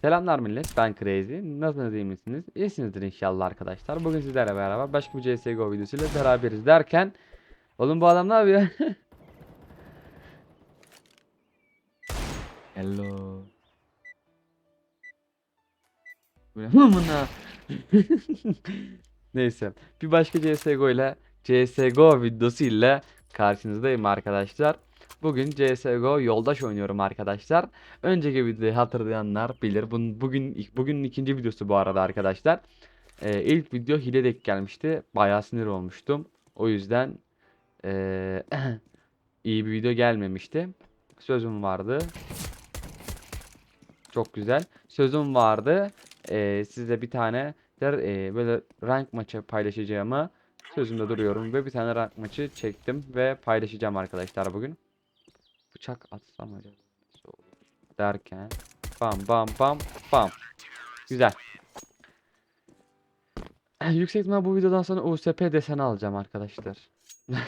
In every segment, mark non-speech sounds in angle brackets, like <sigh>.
Selamlar millet ben Crazy. Nasılsınız iyi misiniz? İyisinizdir inşallah arkadaşlar. Bugün sizlerle beraber başka bir CSGO videosuyla beraberiz derken Oğlum bu adam ne yapıyor? <laughs> Hello. Hımına. <laughs> <laughs> Neyse. Bir başka CSGO ile CSGO videosu ile karşınızdayım arkadaşlar. Bugün CSGO yoldaş oynuyorum arkadaşlar. Önceki videoyu hatırlayanlar bilir. Bugün bugün bugünün ikinci videosu bu arada arkadaşlar. Ee, ilk video hile denk gelmişti. Bayağı sinir olmuştum. O yüzden ee, <clears throat> iyi bir video gelmemişti. Sözüm vardı. Çok güzel. Sözüm vardı. Ee, size bir tane der, ee, böyle rank maçı paylaşacağımı sözümde duruyorum ve bir tane rank maçı çektim ve paylaşacağım arkadaşlar bugün. Bıçak atsam acaba derken bam bam bam bam. Güzel. Yüksek ihtimal bu videodan sonra USP deseni alacağım arkadaşlar. <laughs>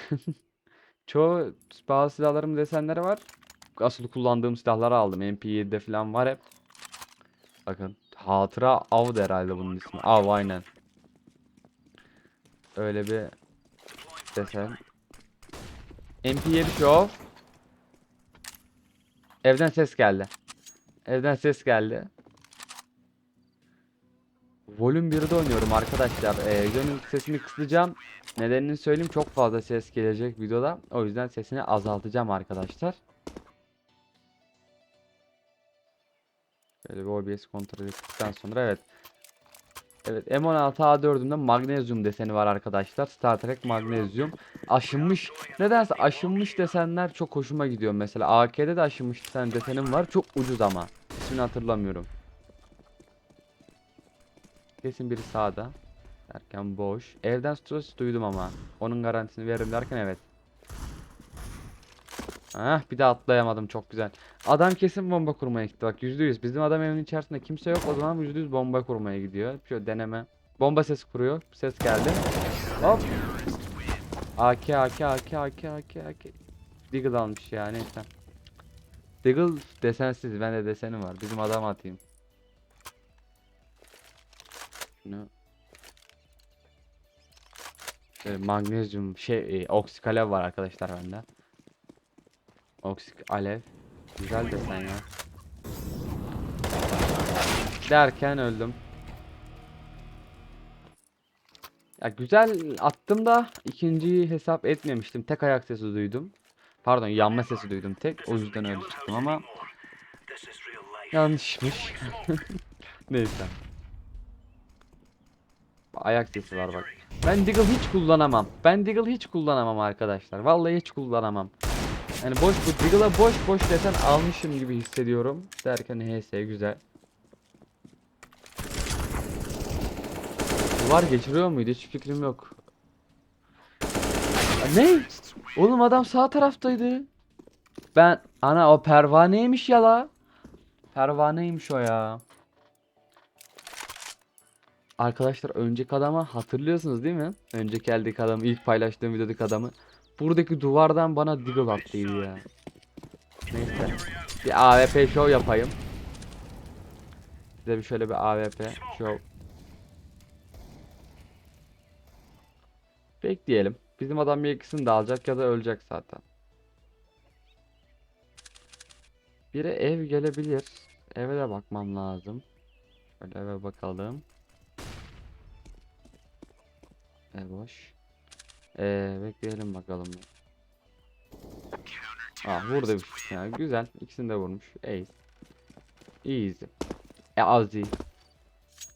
Çoğu bazı silahlarım desenleri var. Asıl kullandığım silahları aldım. MP7'de falan var hep. Bakın hatıra av herhalde bunun ismi. Av aynen. Öyle bir desen. MP7 show. Evden ses geldi. Evden ses geldi. Volüm 1'de oynuyorum arkadaşlar. Ee, videonun sesini kısacağım. Nedenini söyleyeyim çok fazla ses gelecek videoda. O yüzden sesini azaltacağım arkadaşlar. Böyle bir OBS kontrol ettikten sonra evet. Evet M16 A4'ümde magnezyum deseni var arkadaşlar. Star Trek magnezyum. Aşınmış. Nedense aşınmış desenler çok hoşuma gidiyor. Mesela AK'de de aşınmış desen desenim var. Çok ucuz ama. İsmini hatırlamıyorum. Kesin biri sağda. Derken boş. Evden stres duydum ama. Onun garantisini veririm derken evet. Hah bir de atlayamadım çok güzel. Adam kesin bomba kurmaya gitti bak %100. Bizim adam evin içerisinde kimse yok o zaman %100 bomba kurmaya gidiyor. Şöyle deneme. Bomba sesi kuruyor. Ses geldi. Hop. AK AK AK AK AK AK. Deagle almış ya neyse. Deagle desensiz. Bende deseni var. Bizim adam atayım. Şunu. Şöyle magnezyum şey e, oksik alev var arkadaşlar bende. Oksik alev. Güzel desen ya. Derken öldüm. Ya güzel attım da ikinciyi hesap etmemiştim. Tek ayak sesi duydum. Pardon yanma sesi duydum tek. O yüzden öyle çıktım ama yanlışmış. <laughs> Neyse. Ayak sesi var bak. Ben Deagle hiç kullanamam. Ben Deagle hiç kullanamam arkadaşlar. Vallahi hiç kullanamam. Yani boş bu Deagle'a boş boş desen almışım gibi hissediyorum. Derken HS güzel. Duvar geçiriyor muydu? Hiç fikrim yok. Ne? Oğlum adam sağ taraftaydı. Ben ana o pervaneymiş ya la. Pervaneymiş o ya. Arkadaşlar önceki adamı hatırlıyorsunuz değil mi? Önceki eldeki adamı ilk paylaştığım videodaki adamı. Buradaki duvardan bana deagle attıydı ya. Neyse. Bir AWP show yapayım. Size bir şöyle bir AWP show. Bekleyelim. Bizim adam ya ikisini de alacak ya da ölecek zaten. Biri ev gelebilir. Eve de bakmam lazım. Şöyle eve bakalım. Ev boş. Ee, bekleyelim bakalım. Ah vurdu bir şey. Ya, güzel. İkisini de vurmuş. Ace. Easy. E azi.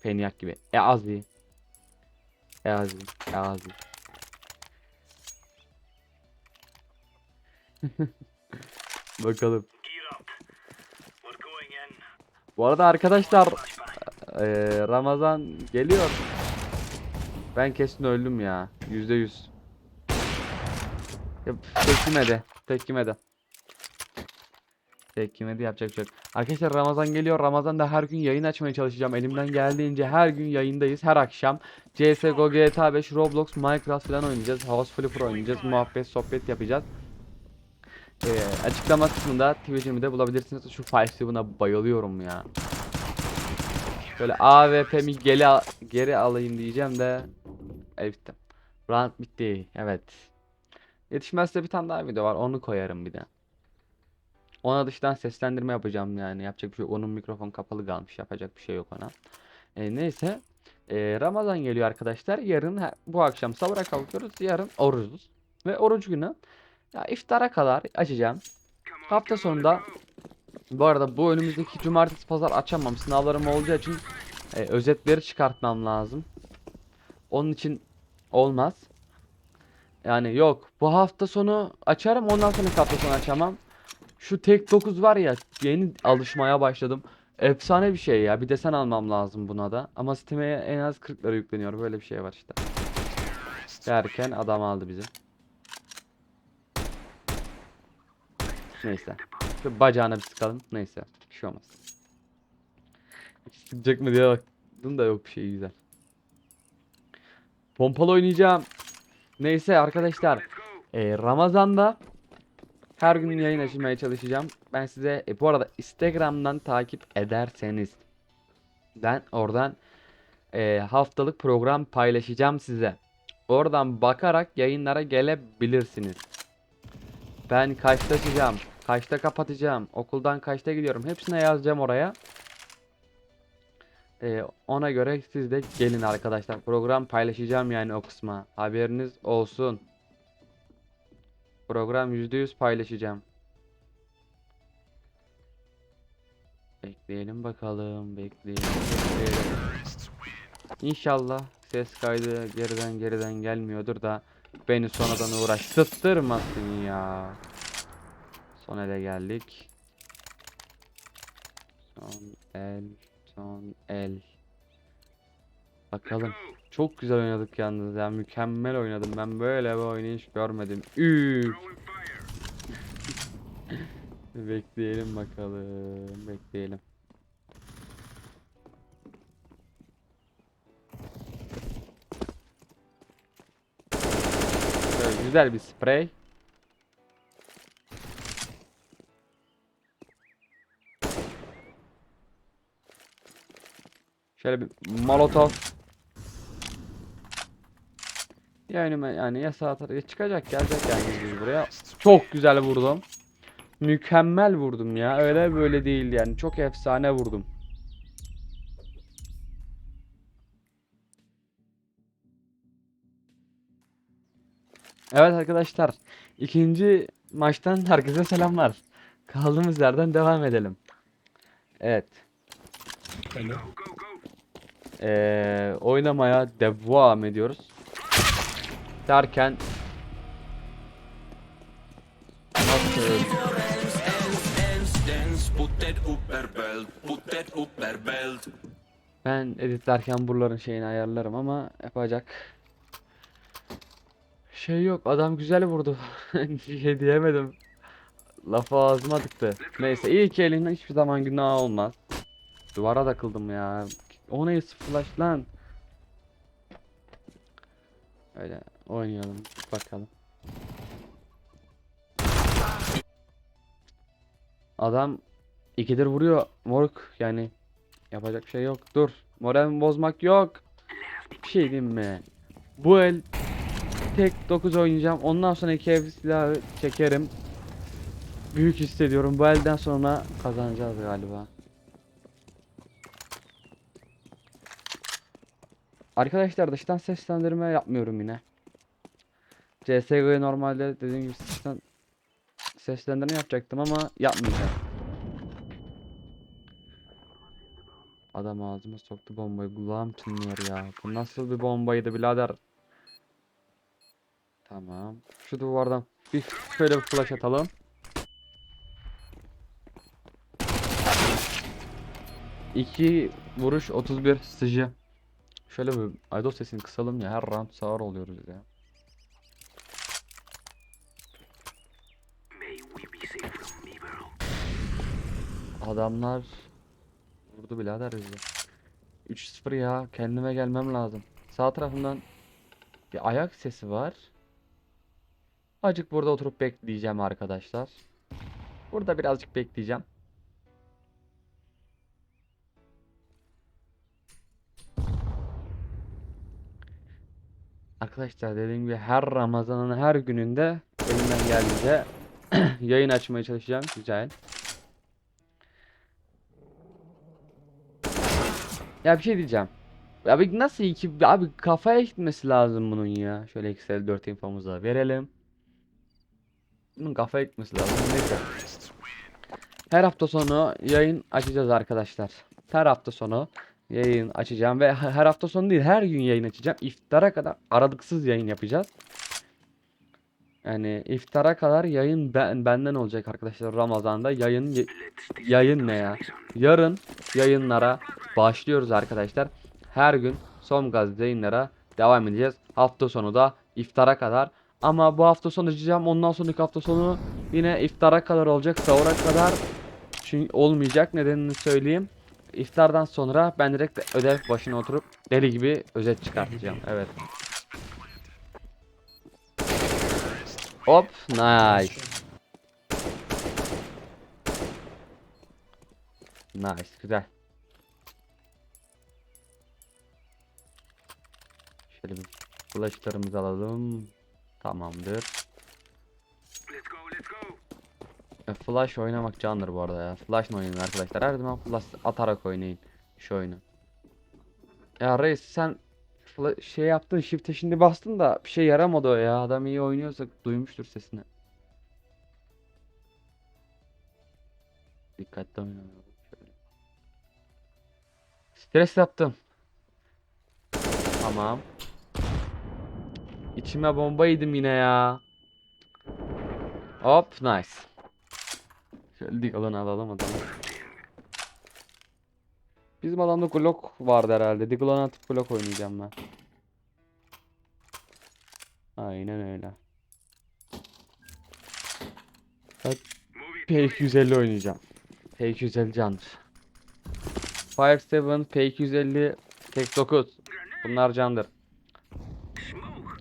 Peniyak gibi. E azi. E azi. E azi. <laughs> Bakalım. Bu arada arkadaşlar eee, Ramazan geliyor. Ben kesin öldüm ya. Yüzde yüz. Ya, Tek yemedi. Tek yemedi. Tek yemedi yapacak bir şey. Arkadaşlar Ramazan geliyor. Ramazan'da her gün yayın açmaya çalışacağım. Elimden geldiğince her gün yayındayız. Her akşam CSGO, GTA 5, Roblox, Minecraft falan oynayacağız. House Flipper oynayacağız. Muhabbet, sohbet yapacağız. Ee, açıklama kısmında Twitch'imi de bulabilirsiniz. Şu Five bayılıyorum ya. Böyle AWP'mi geri, al- geri alayım diyeceğim de. Evet bitti. Bitti. Evet. Yetişmezse bir tane daha video var. Onu koyarım bir de. Ona dıştan seslendirme yapacağım yani. Yapacak bir şey. Onun mikrofon kapalı kalmış. Yapacak bir şey yok ona. E, neyse. E, Ramazan geliyor arkadaşlar. Yarın bu akşam sahura kalkıyoruz. Yarın orucuz. Ve oruç günü ya iftara kadar açacağım. Hafta sonunda bu arada bu önümüzdeki cumartesi pazar açamam. Sınavlarım olacağı için e, özetleri çıkartmam lazım. Onun için olmaz. Yani yok. Bu hafta sonu açarım. Ondan sonra hafta sonu açamam. Şu tek 9 var ya yeni alışmaya başladım. Efsane bir şey ya. Bir desen almam lazım buna da. Ama Steam'e en az 40 lira yükleniyor. Böyle bir şey var işte. Derken adam aldı bizi. Neyse. Şu bacağına bir sıkalım. Neyse. Bir şey olmaz. Sıkacak mı diye baktım da yok bir şey güzel. Pompalı oynayacağım. Neyse arkadaşlar. e, Ramazan'da her gün yayın açmaya çalışacağım. Ben size e, bu arada Instagram'dan takip ederseniz ben oradan e, haftalık program paylaşacağım size. Oradan bakarak yayınlara gelebilirsiniz. Ben kaçta açacağım, kaçta kapatacağım, okuldan kaçta gidiyorum hepsine yazacağım oraya. E, ona göre siz de gelin arkadaşlar. Program paylaşacağım yani o kısma. Haberiniz olsun. Program %100 paylaşacağım. Bekleyelim bakalım. Bekleyelim. Bekleyelim. İnşallah ses kaydı geriden geriden gelmiyordur da beni sonradan uğraştırmasın ya. Son ele geldik. Son el. Son el. Bakalım. Çok güzel oynadık yalnız ya. Mükemmel oynadım. Ben böyle bir oynayış görmedim. Üf. <laughs> Bekleyelim bakalım. Bekleyelim. Şöyle güzel bir sprey. Şöyle bir molotov. Ya önüme yani ya sağ tarafa çıkacak gelecek yani biz buraya. Çok güzel vurdum. Mükemmel vurdum ya. Öyle böyle değil yani. Çok efsane vurdum. Evet arkadaşlar. ikinci maçtan herkese selamlar. Kaldığımız yerden devam edelim. Evet. Ee, oynamaya devam ediyoruz. Derken. Ben editlerken buraların şeyini ayarlarım ama yapacak şey yok. Adam güzel vurdu. <laughs> Şey diyemedim. Lafı ağzıma tıktı. Neyse iyi ki elinden hiçbir zaman günah olmaz. Duvara takıldım ya. O ne flash lan? Öyle oynayalım bakalım. Adam ikidir vuruyor moruk yani yapacak bir şey yok. Dur moralimi bozmak yok. Bir şey diyeyim mi? Bu el tek 9 oynayacağım. Ondan sonra iki ev silahı çekerim. Büyük hissediyorum. Bu elden sonra kazanacağız galiba. Arkadaşlar dıştan seslendirme yapmıyorum yine. CSGO'ya normalde dediğim gibi dıştan seslendirme yapacaktım ama yapmayacağım. Adam ağzıma soktu bombayı. Kulağım çınlıyor ya. Bu nasıl bir bombaydı birader? Tamam. Şu duvardan bir şöyle bir flash atalım. İki vuruş 31 sıcı. Şöyle bir idol sesini kısalım ya. Her round sağır oluyoruz ya. Adamlar vurdu birader bizi. 3-0 ya. Kendime gelmem lazım. Sağ tarafından bir ayak sesi var. Acık burada oturup bekleyeceğim arkadaşlar. Burada birazcık bekleyeceğim. Arkadaşlar dediğim gibi her Ramazan'ın her gününde elimden geldiğince <clears throat> yayın açmaya çalışacağım. Güzel. Ya bir şey diyeceğim. Abi nasıl iki abi kafaya gitmesi lazım bunun ya. Şöyle Excel 4 infomuzu da verelim. Bunun kafaya gitmesi lazım. Neyse. Her hafta sonu yayın açacağız arkadaşlar. Her hafta sonu yayın açacağım ve her hafta sonu değil her gün yayın açacağım. İftara kadar aralıksız yayın yapacağız. Yani iftara kadar yayın ben, benden olacak arkadaşlar Ramazan'da yayın yayın ne ya? Yarın yayınlara başlıyoruz arkadaşlar. Her gün son gaz yayınlara devam edeceğiz. Hafta sonu da iftara kadar. Ama bu hafta sonu açacağım. Ondan sonraki hafta sonu yine iftara kadar olacak. Sahura kadar çünkü olmayacak. Nedenini söyleyeyim. İftardan sonra ben direkt ödev başına oturup deli gibi özet çıkartacağım. <laughs> Evet. Hop, nice. Nice, güzel. Şöyle bir flashlarımızı alalım. Tamamdır. Flash oynamak candır bu arada ya. Flash oynayın arkadaşlar. Her zaman flash atarak oynayın şu oyunu. Ya reis sen şey yaptın shift'e şimdi bastın da bir şey yaramadı o ya. Adam iyi oynuyorsa duymuştur sesini. Dikkatli oynayalım. Stres yaptım. Tamam. İçime bomba yedim yine ya. Hop nice. Şöyle dik alanı alalım adamı. Bizim adamda Glock vardı herhalde. Diglon atıp Glock oynayacağım ben. Aynen öyle. Ben P250 oynayacağım. P250 candır. Fire 7, P250, Tek 9. Bunlar candır.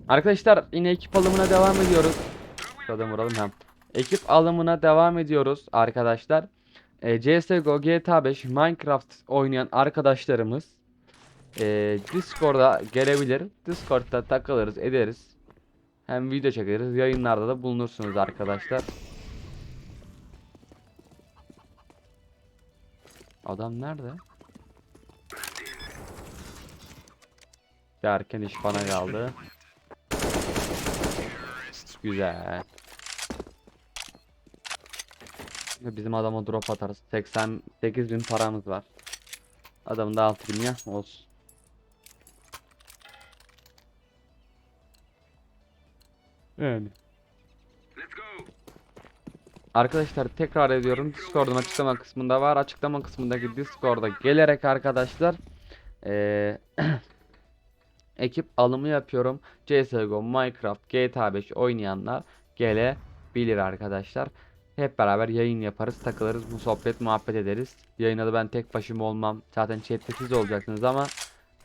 Arkadaşlar yine ekip alımına devam ediyoruz. Şuradan vuralım hem. Ekip alımına devam ediyoruz arkadaşlar. E, CSGO, GTA 5, Minecraft oynayan arkadaşlarımız e, Discord'a gelebilir. Discord'da takılırız, ederiz. Hem video çekeriz, yayınlarda da bulunursunuz arkadaşlar. Adam nerede? Derken iş bana kaldı. Güzel. Bizim adama drop atarız. 88 bin paramız var. Adamın da 6 bin ya olsun. Yani. Arkadaşlar tekrar ediyorum. Discord'un açıklama kısmında var. Açıklama kısmındaki Discord'a gelerek arkadaşlar eee <clears throat> ekip alımı yapıyorum. CSGO, Minecraft, GTA 5 oynayanlar gelebilir arkadaşlar. Hep beraber yayın yaparız, takılırız, bu sohbet, muhabbet ederiz. Yayına da ben tek başıma olmam. Zaten chatte siz olacaksınız ama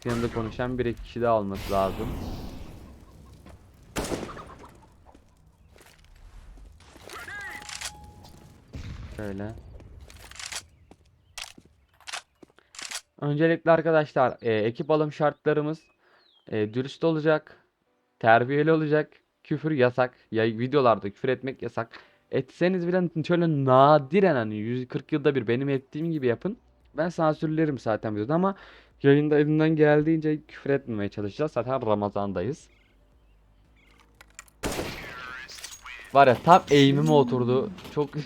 yanında konuşan bir iki kişi daha olması lazım. Şöyle. Öncelikle arkadaşlar e, ekip alım şartlarımız e, dürüst olacak, terbiyeli olacak, küfür yasak, ya videolarda küfür etmek yasak. Etseniz bile şöyle nadiren hani 140 yılda bir benim ettiğim gibi yapın. Ben sansürlerim zaten videoda ama yayında elimden geldiğince küfür etmemeye çalışacağız. Zaten Ramazan'dayız. Var ya tam eğimime oturdu. Çok. <laughs>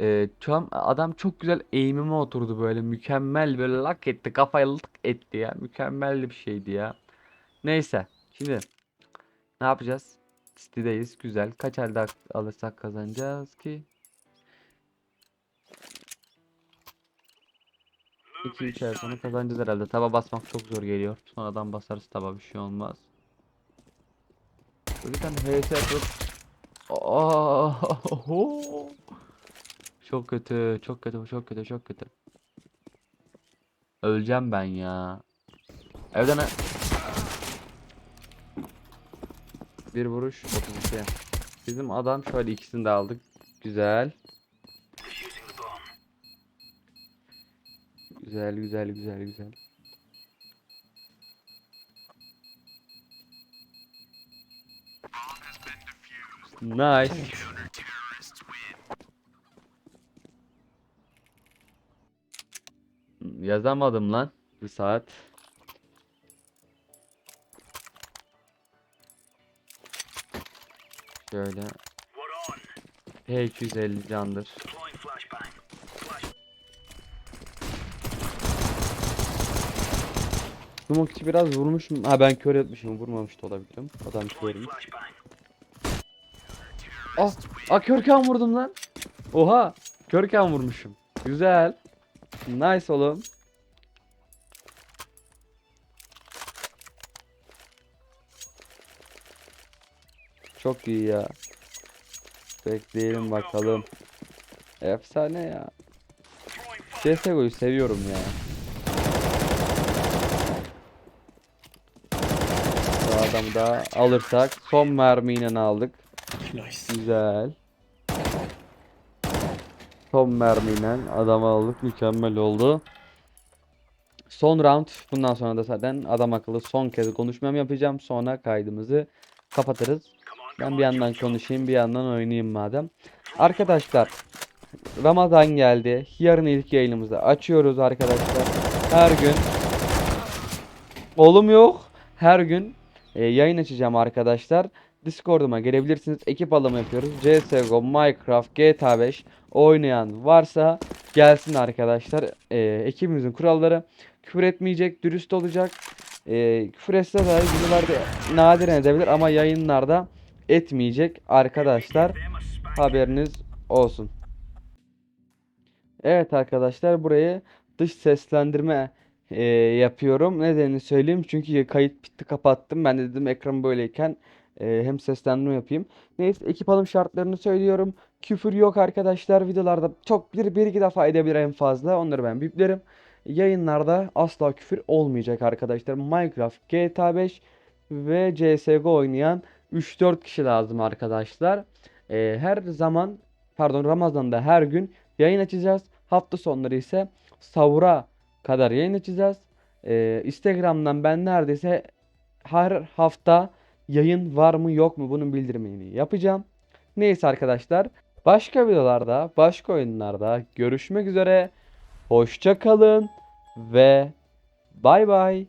Ee, şu an adam çok güzel eğimime oturdu böyle mükemmel böyle lak etti kafayı lık etti ya mükemmel bir şeydi ya. Neyse şimdi ne yapacağız? City'deyiz güzel kaç elde alırsak kazanacağız ki? 2 3 ay sonra kazanacağız herhalde. Taba basmak çok zor geliyor. Sonradan basarız taba bir şey olmaz. Bir tane HS Oh, çok kötü, çok kötü, çok kötü, çok kötü. Öleceğim ben ya. Evden Bir vuruş 32. Bizim adam şöyle ikisini de aldık. Güzel. Güzel güzel güzel güzel. Nice. Yazamadım lan. Bir saat. Şöyle. P250 candır. Smoke içi biraz vurmuşum. Ha ben kör etmişim. Vurmamış da olabilirim. Adam körmüş. Ah, ah körken vurdum lan. Oha, körken vurmuşum. Güzel. Nice oğlum. Çok iyi ya. Bekleyelim bakalım. Efsane ya. CSGO'yu seviyorum ya. Bu adamı da alırsak son mermiyle aldık. Güzel. Son mermiyle adamı aldık. Mükemmel oldu. Son round. Bundan sonra da zaten adam akıllı son kez konuşmam yapacağım. Sonra kaydımızı kapatırız. Ben bir yandan konuşayım bir yandan oynayayım madem. Arkadaşlar Ramazan geldi. Yarın ilk yayınımızı açıyoruz arkadaşlar. Her gün Oğlum yok. Her gün e, yayın açacağım arkadaşlar. Discord'uma gelebilirsiniz. Ekip alımı yapıyoruz. CSGO, Minecraft, GTA 5 oynayan varsa gelsin arkadaşlar. E, ekibimizin kuralları küfür etmeyecek, dürüst olacak. E, küfür etse de videolarda nadiren edebilir ama yayınlarda etmeyecek arkadaşlar. Haberiniz olsun. Evet arkadaşlar burayı dış seslendirme e, yapıyorum. Nedenini söyleyeyim. Çünkü kayıt bitti kapattım. Ben de dedim ekran böyleyken e, hem seslendirme yapayım. Neyse ekip alım şartlarını söylüyorum. Küfür yok arkadaşlar. Videolarda çok bir, bir iki defa edebilir en fazla. Onları ben biplerim. Yayınlarda asla küfür olmayacak arkadaşlar. Minecraft, GTA 5 ve CSGO oynayan 3-4 kişi lazım arkadaşlar. E, her zaman pardon Ramazan'da her gün yayın açacağız. Hafta sonları ise sahura kadar yayın açacağız. Ee, Instagram'dan ben neredeyse her hafta yayın var mı yok mu bunun bildirmeni yapacağım. Neyse arkadaşlar. Başka videolarda, başka oyunlarda görüşmek üzere. Hoşça kalın ve bay bay.